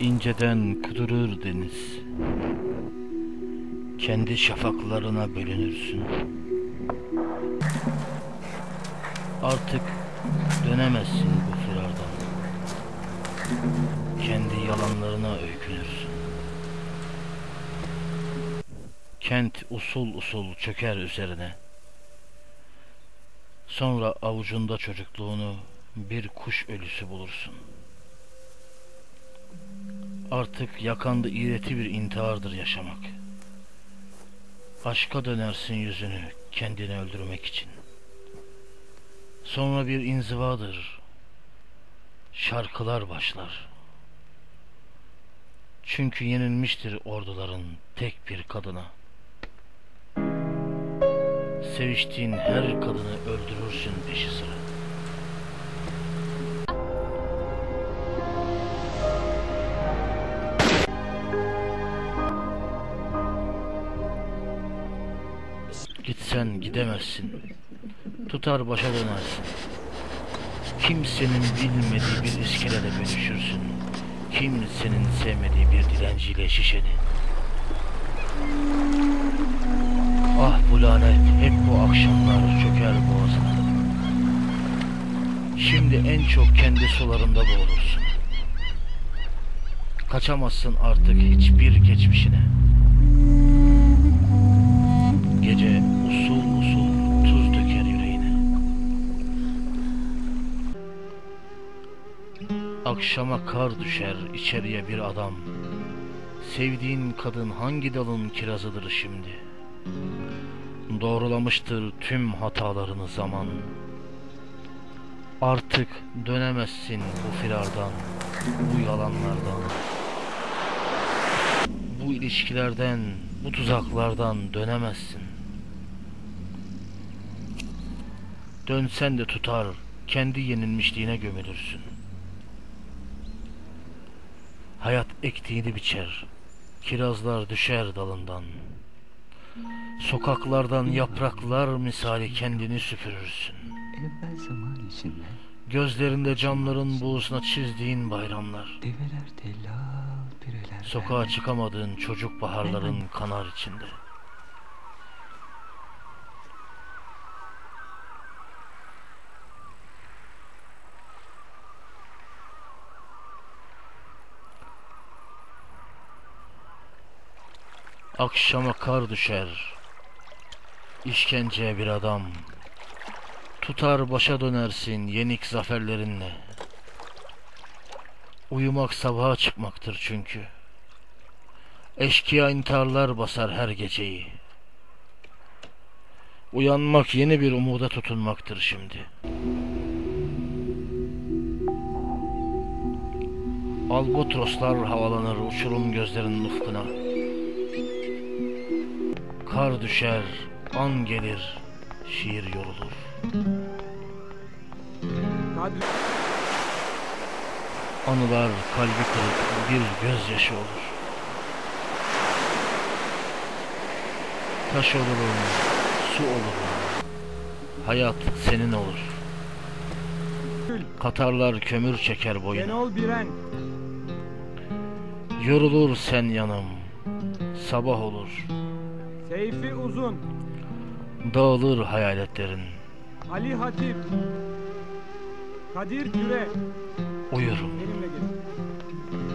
İnceden kudurur deniz. Kendi şafaklarına bölünürsün. Artık dönemezsin bu firardan. Kendi yalanlarına öykünürsün. Kent usul usul çöker üzerine. Sonra avucunda çocukluğunu bir kuş ölüsü bulursun. Artık yakanda iğreti bir intihardır yaşamak. Aşka dönersin yüzünü kendini öldürmek için. Sonra bir inzivadır. Şarkılar başlar. Çünkü yenilmiştir orduların tek bir kadına. Seviştiğin her kadını öldürürsün peşi sıra. Gitsen gidemezsin. Tutar başa dönersin. Kimsenin bilmediği bir iskelede bölüşürsün. Kimsenin sevmediği bir dilenciyle şişeni. Ah bu lanet hep bu akşamlar çöker boğazına. Şimdi en çok kendi sularında boğulursun. Kaçamazsın artık hiçbir geçmişine. Akşama kar düşer içeriye bir adam. Sevdiğin kadın hangi dalın kirazıdır şimdi? Doğrulamıştır tüm hatalarını zaman. Artık dönemezsin bu firardan, bu yalanlardan. Bu ilişkilerden, bu tuzaklardan dönemezsin. Dönsen de tutar, kendi yenilmişliğine gömülürsün. Hayat ektiğini biçer, kirazlar düşer dalından. Sokaklardan yapraklar misali kendini süpürürsün. Gözlerinde camların buğusuna çizdiğin bayramlar. Sokağa çıkamadığın çocuk baharların kanar içinde. Akşama kar düşer. İşkenceye bir adam. Tutar başa dönersin yenik zaferlerinle. Uyumak sabaha çıkmaktır çünkü. Eşkıya intiharlar basar her geceyi. Uyanmak yeni bir umuda tutunmaktır şimdi. Albatroslar havalanır uçurum gözlerinin ufkuna. Kar düşer, an gelir, şiir yorulur. Anılar kalbi kırık bir gözyaşı olur. Taş olurum, su olurum. Hayat senin olur. Katarlar kömür çeker boyuna. Yorulur sen yanım. Sabah olur. Seyfi Uzun, Dağılır hayaletlerin. Ali Hatip, Kadir Küre, Uyurum. benimle gelin.